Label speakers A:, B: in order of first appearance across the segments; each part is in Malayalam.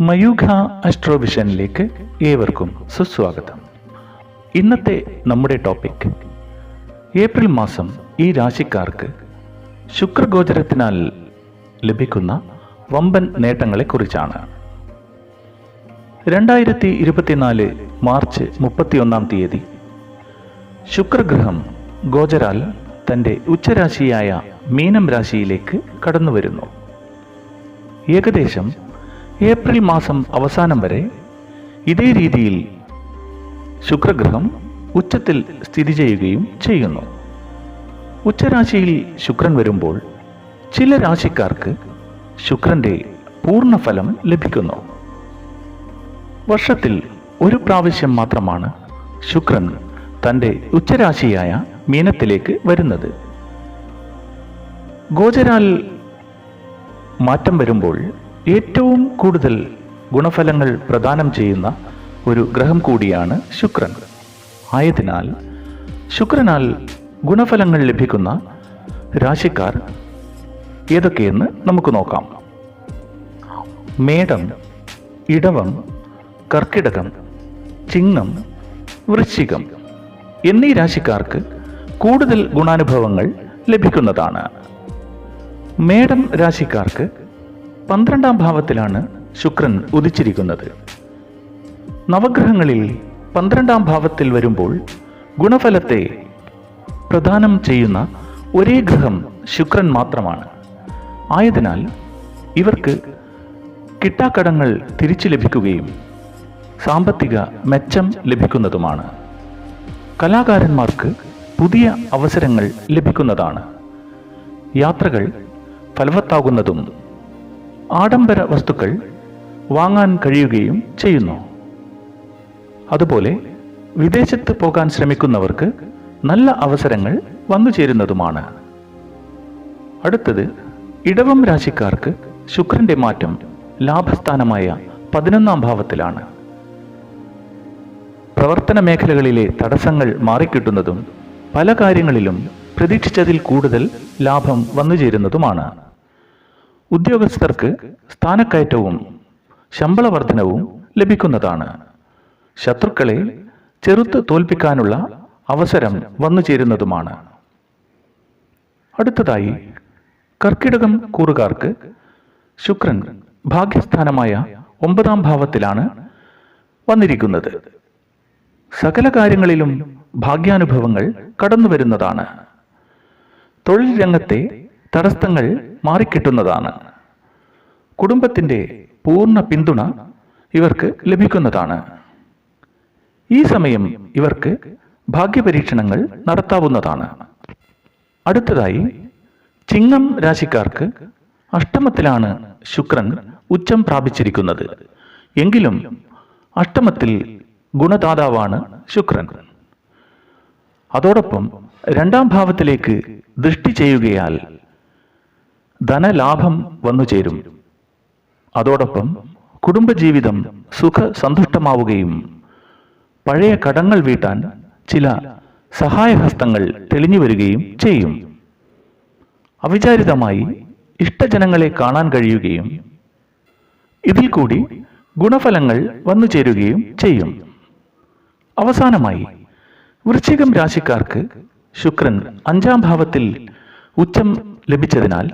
A: മയൂഖ അസ്ട്രോവിഷനിലേക്ക് ഏവർക്കും സുസ്വാഗതം. ഇന്നത്തെ നമ്മുടെ ടോപ്പിക് ഏപ്രിൽ മാസം ഈ രാശിക്കാർക്ക് ശുക്രഗോചരത്തിനാൽ ലഭിക്കുന്ന വമ്പൻ നേട്ടങ്ങളെക്കുറിച്ചാണ്. രണ്ടായിരത്തി ഇരുപത്തിനാല് മാർച്ച് മുപ്പത്തിയൊന്നാം തീയതി ശുക്രഗ്രഹം ഗോചരാൽ തന്റെ ഉച്ചരാശിയായ മീനം രാശിയിലേക്ക് കടന്നു വരുന്നു ഏകദേശം ഏപ്രിൽ മാസം അവസാനം വരെ ഇതേ രീതിയിൽ ശുക്രഗ്രഹം ഉച്ചത്തിൽ സ്ഥിതി ചെയ്യുകയും ചെയ്യുന്നു. ഉച്ചരാശിയിൽ ശുക്രൻ വരുമ്പോൾ ചില രാശിക്കാർക്ക് ശുക്രന്റെ പൂർണഫലം ലഭിക്കുന്നു. വർഷത്തിൽ ഒരു പ്രാവശ്യം മാത്രമാണ് ശുക്രൻ തന്റെ ഉച്ചരാശിയായ മീനത്തിലേക്ക് വരുന്നത്. ഗോചരാൽ മാറ്റം വരുമ്പോൾ ഏറ്റവും കൂടുതൽ ഗുണഫലങ്ങൾ പ്രദാനം ചെയ്യുന്ന ഒരു ഗ്രഹം കൂടിയാണ് ശുക്രൻ. ആയതിനാൽ ശുക്രനാൽ ഗുണഫലങ്ങൾ ലഭിക്കുന്ന രാശിക്കാർ ഏതൊക്കെയെന്ന് നമുക്ക് നോക്കാം. മേടം ഇടവം കർക്കിടകം ചിങ്ങം വൃശ്ചികം എന്നീ രാശിക്കാർക്ക് കൂടുതൽ ഗുണാനുഭവങ്ങൾ ലഭിക്കുന്നതാണ്. മേടം രാശിക്കാർക്ക് പന്ത്രണ്ടാം ഭാവത്തിലാണ് ശുക്രൻ ഉദിച്ചിരിക്കുന്നത്. നവഗ്രഹങ്ങളിൽ പന്ത്രണ്ടാം ഭാവത്തിൽ വരുമ്പോൾ ഗുണഫലത്തെ പ്രദാനം ചെയ്യുന്ന ഒരേ ഗ്രഹം ശുക്രൻ മാത്രമാണ്. ആയതിനാൽ ഇവർക്ക് കിട്ടാക്കടങ്ങൾ തിരിച്ചു ലഭിക്കുകയും സാമ്പത്തിക മെച്ചം ലഭിക്കുന്നതുമാണ്. കലാകാരന്മാർക്ക് പുതിയ അവസരങ്ങൾ ലഭിക്കുന്നതാണ്. യാത്രകൾ ഫലവത്താകുന്നതും ആഡംബര വസ്തുക്കൾ വാങ്ങാൻ കഴിയുകയും ചെയ്യുന്നു. അതുപോലെ വിദേശത്ത് പോകാൻ ശ്രമിക്കുന്നവർക്ക് നല്ല അവസരങ്ങൾ വന്നു ചേരുന്നതുമാണ്. അടുത്തത് ഇടവം രാശിക്കാർക്ക് ശുക്രന്റെ മാറ്റം ലാഭസ്ഥാനമായ പതിനൊന്നാം ഭാവത്തിലാണ്. പ്രവർത്തന മേഖലകളിലെ തടസ്സങ്ങൾ മാറിക്കിട്ടുന്നതും പല കാര്യങ്ങളിലും പ്രതീക്ഷിച്ചതിൽ കൂടുതൽ ലാഭം വന്നുചേരുന്നതുമാണ് ഉദ്യോഗസ്ഥർക്ക് സ്ഥാനക്കയറ്റവും ശമ്പള വർധനവും ലഭിക്കുന്നതാണ്. ശത്രുക്കളെ ചെറുത്ത് തോൽപ്പിക്കാനുള്ള അവസരം വന്നു ചേരുന്നതുമാണ്. അടുത്തതായി കർക്കിടകം കൂറുകാർക്ക് ശുക്രൻ ഭാഗ്യസ്ഥാനമായ ഒമ്പതാം ഭാവത്തിലാണ് വന്നിരിക്കുന്നത്. സകല കാര്യങ്ങളിലും ഭാഗ്യാനുഭവങ്ങൾ കടന്നു വരുന്നതാണ് തൊഴിൽ രംഗത്തെ തടസ്സങ്ങൾ മാറിക്കിട്ടുന്നതാണ്. കുടുംബത്തിന്റെ പൂർണ പിന്തുണ ഇവർക്ക് ലഭിക്കുന്നതാണ്. ഈ സമയം ഇവർക്ക് ഭാഗ്യപരീക്ഷണങ്ങൾ നടത്താവുന്നതാണ്. അടുത്തതായി ചിങ്ങം രാശിക്കാർക്ക് അഷ്ടമത്തിലാണ് ശുക്രൻ ഉച്ചം പ്രാപിച്ചിരിക്കുന്നത്. എങ്കിലും അഷ്ടമത്തിൽ ഗുണദാതാവാണ് ശുക്രൻ. അതോടൊപ്പം രണ്ടാം ഭാവത്തിലേക്ക് ദൃഷ്ടി ചെയ്യുകയാൽ ധനലാഭം വന്നു ചേരും. അതോടൊപ്പം കുടുംബജീവിതം സുഖ സന്തുഷ്ടമാവുകയും പഴയ കടങ്ങൾ വീട്ടാൻ ചില സഹായഹസ്തങ്ങൾ തെളിഞ്ഞു വരികയും ചെയ്യും. അവിചാരിതമായി ഇഷ്ടജനങ്ങളെ കാണാൻ കഴിയുകയും ഇതിൽ കൂടി ഗുണഫലങ്ങൾ വന്നു ചേരുകയും ചെയ്യും. അവസാനമായി വൃശ്ചികം രാശിക്കാർക്ക് ശുക്രൻ അഞ്ചാം ഭാവത്തിൽ ഉച്ചം ലഭിച്ചതിനാൽ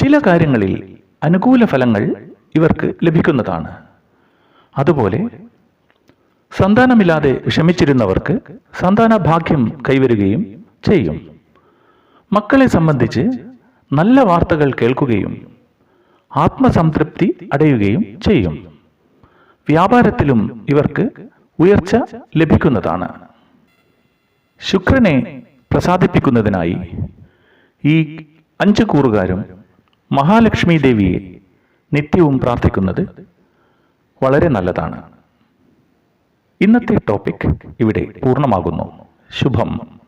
A: ചില കാര്യങ്ങളിൽ അനുകൂല ഫലങ്ങൾ ഇവർക്ക് ലഭിക്കുന്നതാണ്. അതുപോലെ സന്താനമില്ലാതെ വിഷമിച്ചിരുന്നവർക്ക് സന്താന ഭാഗ്യം കൈവരുകയും ചെയ്യും. മക്കളെ സംബന്ധിച്ച് നല്ല വാർത്തകൾ കേൾക്കുകയും ആത്മസംതൃപ്തി അടയുകയും ചെയ്യും. വ്യാപാരത്തിലും ഇവർക്ക് ഉയർച്ച ലഭിക്കുന്നതാണ്. ശുക്രനെ പ്രസാദിപ്പിക്കുന്നതിനായി ഈ അഞ്ച് കൂറുകാരും മഹാലക്ഷ്മി ദേവിയെ നിത്യവും പ്രാർത്ഥിക്കുന്നത് വളരെ നല്ലതാണ്. ഇന്നത്തെ ടോപ്പിക് ഇവിടെ പൂർണമാകുന്നു. ശുഭം.